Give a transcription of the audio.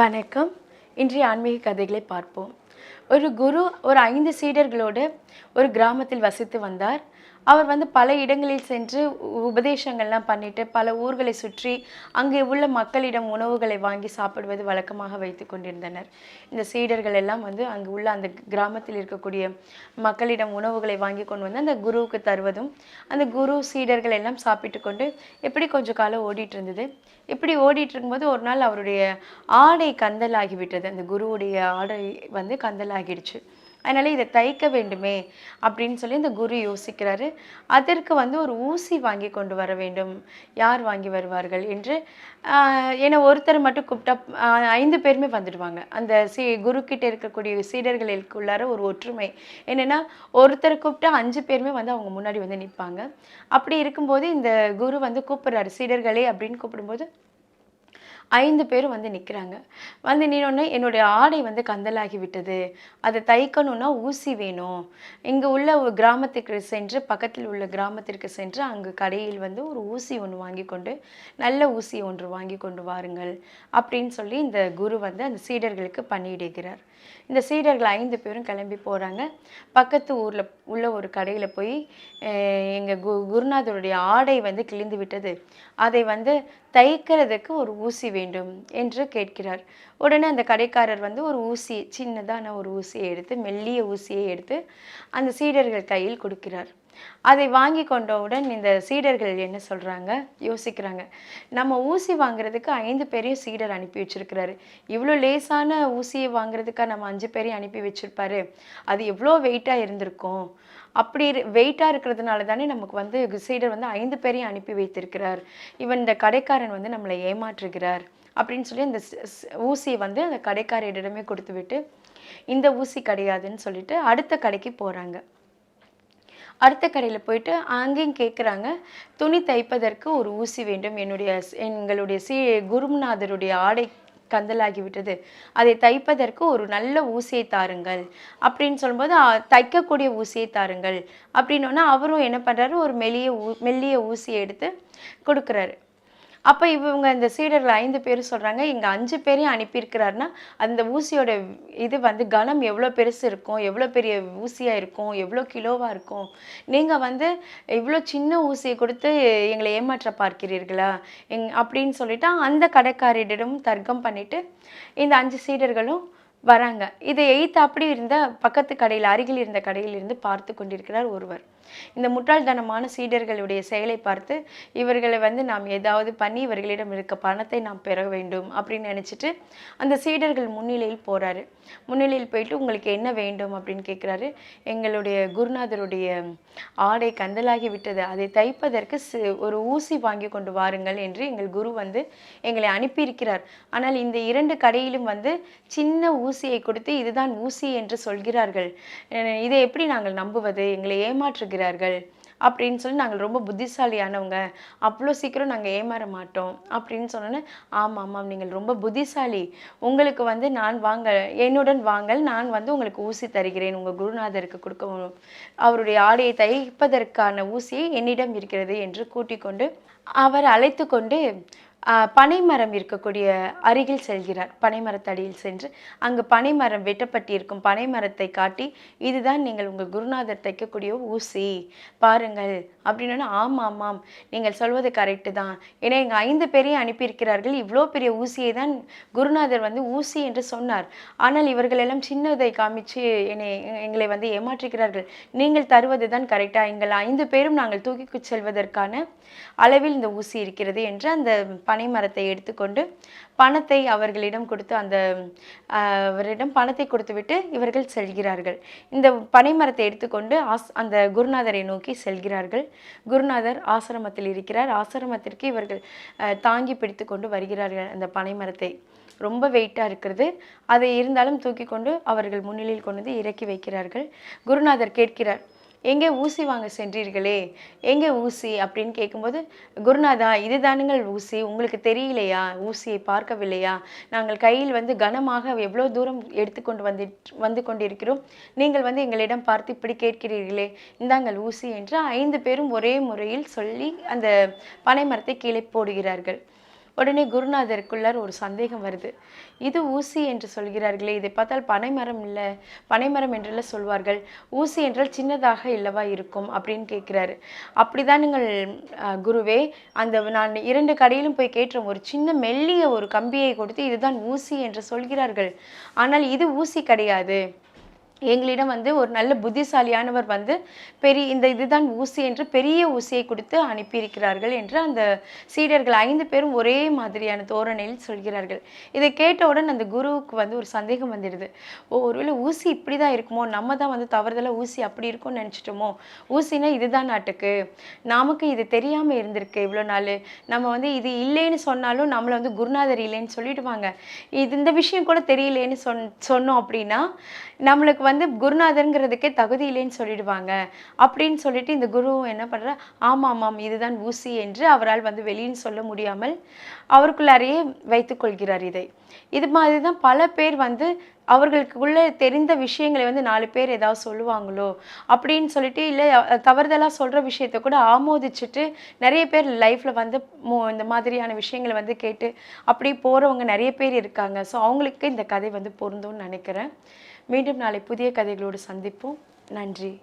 வணக்கம். இன்றைய ஆன்மீக கதைகளை பார்ப்போம். ஒரு குரு ஒரு ஐந்து சீடர்களோடு ஒரு கிராமத்தில் வசித்து வந்தார். அவர் வந்து பல இடங்களில் சென்று உ- உபதேசங்கள்லாம் பண்ணிட்டு பல ஊர்களை சுற்றி அங்கே உள்ள மக்களிடம் உணவுகளை வாங்கி சாப்பிடுவது வழக்கமாக வைத்து கொண்டிருந்தனர். இந்த சீடர்கள் எல்லாம் வந்து அங்கு உள்ள அந்த கிராமத்தில் இருக்கக்கூடிய மக்களிடம் உணவுகளை வாங்கி கொண்டு வந்து அந்த குருவுக்கு தருவதும் அந்த குரு சீடர்கள் எல்லாம் சாப்பிட்டு கொண்டு எப்படி கொஞ்ச காலம் ஓடிட்டு இருந்தது இப்படி ஓடிட்டு இருக்கும்போது ஒரு நாள் அவருடைய ஆடை கந்தலாகிவிட்டது. அந்த குருவுடைய ஆடை வந்து கந்தலாகிடுச்சு. அதனால் இதை தைக்க வேண்டுமே அப்படின்னு சொல்லி இந்த குரு யோசிக்கிறாரு. அதற்கு வந்து ஒரு ஊசி வாங்கி கொண்டு வர வேண்டும். யார் வாங்கி வருவார்கள் என்று ஏன்னா ஒருத்தர் மட்டும் கூப்பிட்டா ஐந்து பேருமே வந்துடுவாங்க. அந்த சீ குருக்கிட்ட இருக்கக்கூடிய சீடர்களுக்குள்ளார ஒரு ஒற்றுமை. என்னென்னா ஒருத்தர் கூப்பிட்டா அஞ்சு பேருமே வந்து அவங்க முன்னாடி வந்து நிற்பாங்க. அப்படி இருக்கும்போது இந்த குரு வந்து கூப்பிட்றாரு சீடர்களே அப்படின்னு கூப்பிடும்போது ஐந்து பேரும் வந்து நிற்கிறாங்க வந்து நின்னோடனே என்னுடைய ஆடை வந்து கந்தலாகி விட்டது. அதை தைக்கணும்னா ஊசி வேணும். இங்கே உள்ள ஒரு கிராமத்துக்கு சென்று பக்கத்தில் உள்ள கிராமத்திற்கு சென்று அங்கு கடையில் வந்து ஒரு ஊசி ஒன்று வாங்கி கொண்டு நல்ல ஊசி ஒன்று வாங்கி கொண்டு வாருங்கள் அப்படின்னு சொல்லி இந்த குரு வந்து அந்த சீடர்களுக்கு பணியிடுகிறார். இந்த சீடர்கள் ஐந்து பேரும் கிளம்பி போகிறாங்க பக்கத்து ஊரில் உள்ள ஒரு கடையில் போய் எங்கள் கு குருநாதருடைய ஆடை வந்து கிழிந்து விட்டது. அதை வந்து தைக்கிறதுக்கு ஒரு ஊசி வேண்டும் என்று கேட்கிறார். உடனே அந்த கடைக்காரர் வந்து ஒரு ஊசி சின்னதான ஒரு ஊசியை எடுத்து மெல்லிய ஊசியை எடுத்து அந்த சீடர்கள் கையில் கொடுக்கிறார். அதை வாங்கி கொண்டவுடன் இந்த சீடர்கள் என்ன சொல்கிறாங்க யோசிக்கிறாங்க. நம்ம ஊசி வாங்குறதுக்கு ஐந்து பேரையும் சீடர் அனுப்பி வச்சிருக்கிறாரு. இவ்வளோ லேசான ஊசியை வாங்குறதுக்காக நம்ம அஞ்சு பேரையும் அனுப்பி வச்சிருப்பாரு. அது எவ்வளோ வெயிட்டாக இருந்திருக்கும்? அப்படி வெயிட்டாக இருக்கிறதுனால தானே நமக்கு வந்து சீடர் வந்து ஐந்து பேரையும் அனுப்பி வைத்திருக்கிறார். இவன் இந்த கடைக்காரன் வந்து நம்மளை ஏமாற்றுகிறார். அப்படின்னு சொல்லி அந்த ஊசியை வந்து அந்த கடைக்காரரிடமே கொடுத்து விட்டு இந்த ஊசி கிடையாதுன்னு சொல்லிட்டு அடுத்த கடைக்கு போகிறாங்க அடுத்த கடையில் போயிட்டு அங்கேயும் கேட்குறாங்க துணி தைப்பதற்கு ஒரு ஊசி வேண்டும். என்னுடைய எங்களுடைய சி குருநாதருடைய ஆடை கந்தலாகி விட்டது. அதை தைப்பதற்கு ஒரு நல்ல ஊசியை தாருங்கள். அப்படின்னு சொல்லும்போது தைக்கக்கூடிய ஊசியை தாருங்கள். அப்படின்னோன்னா அவரும் என்ன பண்ணுறாரு ஒரு மெல்லிய ஊ மெல்லிய ஊசியை எடுத்து கொடுக்குறாரு. அப்போ இவங்க இந்த சீடர்கள் ஐந்து பேர் சொல்கிறாங்க இங்கே அஞ்சு பேரையும் அனுப்பியிருக்கிறாருன்னா அந்த ஊசியோட இது வந்து கனம் எவ்வளோ பெருசு இருக்கும் எவ்வளோ பெரிய ஊசியாக இருக்கும் எவ்வளோ கிலோவாக இருக்கும்? நீங்கள் வந்து இவ்வளோ சின்ன ஊசியை கொடுத்து எங்களை ஏமாற்ற பார்க்கிறீர்களா? எங் அப்படின்னு சொல்லிட்டு அந்த கடைக்காரரிடம் தர்க்கம் பண்ணிவிட்டு இந்த அஞ்சு சீடர்களும் வராங்க. இதை எய்த்து அப்படி இருந்த பக்கத்து கடையில் அருகில் இருந்த கடையில் இருந்து பார்த்து கொண்டிருக்கிறார் ஒருவர். இந்த முட்டாள்தனமான சீடர்களுடைய செயலை பார்த்து இவர்களை வந்து நாம் ஏதாவது பண்ணி இவர்களிடம் இருக்க பணத்தை நாம் பெற வேண்டும் அப்படின்னு நினைச்சிட்டு அந்த சீடர்கள் முன்னிலையில் போறாரு. முன்னிலையில் போயிட்டு உங்களுக்கு என்ன வேண்டும் அப்படின்னு கேட்குறாரு எங்களுடைய குருநாதருடைய ஆடை கந்தலாகி விட்டது. அதை தைப்பதற்கு ஒரு ஊசி வாங்கி கொண்டு வாருங்கள் என்று எங்கள் குரு வந்து எங்களை அனுப்பியிருக்கிறார். ஆனால் இந்த இரண்டு கடையிலும் வந்து சின்ன ஊசியை கொடுத்து இதுதான் ஊசி என்று சொல்கிறார்கள். இதை எப்படி நாங்கள் நம்புவது? எங்களை ஏமாற்றுகிறது. ஏமாற்றுகிறார்கள் அப்படின்னு சொல்லி நாங்கள் ரொம்ப புத்திசாலியானவங்க. அவ்வளோ சீக்கிரம் நாங்கள் ஏமாற மாட்டோம் அப்படின்னு சொன்னோன்னே ஆமாம் ஆமாம் நீங்கள் ரொம்ப புத்திசாலி. உங்களுக்கு வந்து நான் வாங்க என்னுடன் வாங்கள் நான் வந்து உங்களுக்கு ஊசி தருகிறேன். உங்கள் குருநாதருக்கு கொடுக்க அவருடைய ஆடையை தைப்பதற்கான ஊசியை என்னிடம் இருக்கிறது என்று கூட்டிக்கொண்டு அவர் அழைத்து கொண்டு பனைமரம் இருக்கக்கூடிய அருகில் செல்கிறார். பனைமரத்தடியில் சென்று அங்கு பனைமரம் வெட்டப்பட்டிருக்கும். பனைமரத்தை காட்டி இதுதான் நீங்கள் உங்கள் குருநாதர் தைக்கக்கூடிய ஊசி. பாருங்கள் அப்படின்னு ஆமாம் ஆமாம் நீங்கள் சொல்வது கரெக்டு தான். ஏன்னா எங்கள் ஐந்து பேரையும் அனுப்பியிருக்கிறார்கள். இவ்வளோ பெரிய ஊசியை தான் குருநாதர் வந்து ஊசி என்று சொன்னார். ஆனால் இவர்கள் எல்லாம் சின்னதை காமிச்சு என்னை எங்களை வந்து ஏமாற்றுகிறார்கள். நீங்கள் தருவது தான் கரெக்டாக எங்கள் ஐந்து பேரும் நாங்கள் தூக்கி செல்வதற்கான அளவில் இந்த ஊசி இருக்கிறது என்று அந்த பனைமரத்தை எடுத்துக்கொண்டு பணத்தை அவர்களிடம் கொடுத்து அந்த அவரிடம் பணத்தை கொடுத்துவிட்டு இவர்கள் செல்கிறார்கள். இந்த பனைமரத்தை எடுத்துக்கொண்டு ஆஸ் அந்த குருநாதரை நோக்கி செல்கிறார்கள். குருநாதர் ஆசிரமத்தில் இருக்கிறார். ஆசிரமத்திற்கு இவர்கள் தாங்கி பிடித்து கொண்டு வருகிறார்கள் அந்த பனைமரத்தை ரொம்ப வெயிட்டாக இருக்கிறது. அதை இருந்தாலும் தூக்கி கொண்டு அவர்கள் முன்னிலையில் கொண்டு வந்து இறக்கி வைக்கிறார்கள். குருநாதர் கேட்கிறார் எங்கே ஊசி வாங்க சென்றீர்களே? எங்கே ஊசி? அப்படின்னு கேட்கும்போது குருநாதா இதுதானுங்கள் ஊசி. உங்களுக்கு தெரியலையா? ஊசியை பார்க்கவில்லையா? நாங்கள் கையில் வந்து கனமாக எவ்வளோ தூரம் எடுத்துக்கொண்டு வந்து வந்து கொண்டிருக்கிறோம். நீங்கள் வந்து எங்களிடம் பார்த்து இப்படி கேட்கிறீர்களே. இந்தாங்கள் ஊசி என்று ஐந்து பேரும் ஒரே முறையில் சொல்லி அந்த பனைமரத்தை கீழே போடுகிறார்கள். உடனே குருநாதருக்குள்ளார் ஒரு சந்தேகம் வருது. இது ஊசி என்று சொல்கிறார்களே இதை பார்த்தால் பனைமரம் இல்லை பனைமரம் என்றெல்லாம் சொல்வார்கள். ஊசி என்றால் சின்னதாக இல்லவா இருக்கும் அப்படின்னு கேட்குறாரு. அப்படிதான் நீங்கள் குருவே அந்த நான் இரண்டு கடையிலும் போய் கேட்டோம் ஒரு சின்ன மெல்லிய ஒரு கம்பியை கொடுத்து இதுதான் ஊசி என்று சொல்கிறார்கள். ஆனால் இது ஊசி கிடையாது. எங்களிடம் வந்து ஒரு நல்ல புத்திசாலியானவர் வந்து பெரிய இந்த இதுதான் ஊசி என்று பெரிய ஊசியை கொடுத்து அனுப்பியிருக்கிறார்கள் என்று அந்த சீடர்கள் ஐந்து பேரும் ஒரே மாதிரியான தோரணையில் சொல்கிறார்கள். இதை கேட்டவுடன் அந்த குருவுக்கு வந்து ஒரு சந்தேகம் வந்துடுது. ஓ ஒருவேளை ஊசி இப்படி தான் இருக்குமோ? நம்ம தான் வந்து தவறுதலாக ஊசி அப்படி இருக்கும்னு நினச்சிட்டோமோ? ஊசினா இதுதான் நாட்டுக்கு. நமக்கு இது தெரியாமல் இருந்திருக்கு இவ்வளோ நாள். நம்ம வந்து இது இல்லைன்னு சொன்னாலும் நம்மளை வந்து குருநாதர் இல்லைன்னு சொல்லிடுவாங்க. இது இந்த விஷயம் கூட தெரியலேன்னு சொன் சொன்னோம் அப்படின்னா நம்மளுக்கு வந்து குருநாதருங்கிறதுக்கே தகுதி இல்லைன்னு சொல்லிடுவாங்க. அப்படின்னு சொல்லிட்டு இந்த குருவும் என்ன பண்றா? ஆமாம் ஆமாம் இதுதான் ஊசி என்று அவரால் வந்து வெளியில் சொல்ல முடியாமல் அவருக்குள்ளாரையே வைத்துக் கொள்கிறார் இதை. இது மாதிரி தான் பல பேர் வந்து அவர்களுக்குள்ளே தெரிந்த விஷயங்களை வந்து நாலு பேர் ஏதாவது சொல்லுவாங்களோ அப்படின்னு சொல்லிட்டு இல்லை தவறுதலாக சொல்கிற விஷயத்த கூட ஆமோதிச்சுட்டு நிறைய பேர் லைஃப்பில் வந்து மோ இந்த மாதிரியான விஷயங்களை வந்து கேட்டு அப்படி போகிறவங்க நிறைய பேர் இருக்காங்க. ஸோ அவங்களுக்கு இந்த கதை வந்து பொருந்தும்னு நினைக்கிறேன். மீண்டும் நாளை புதிய கதைகளோடு சந்திப்போம். நன்றி.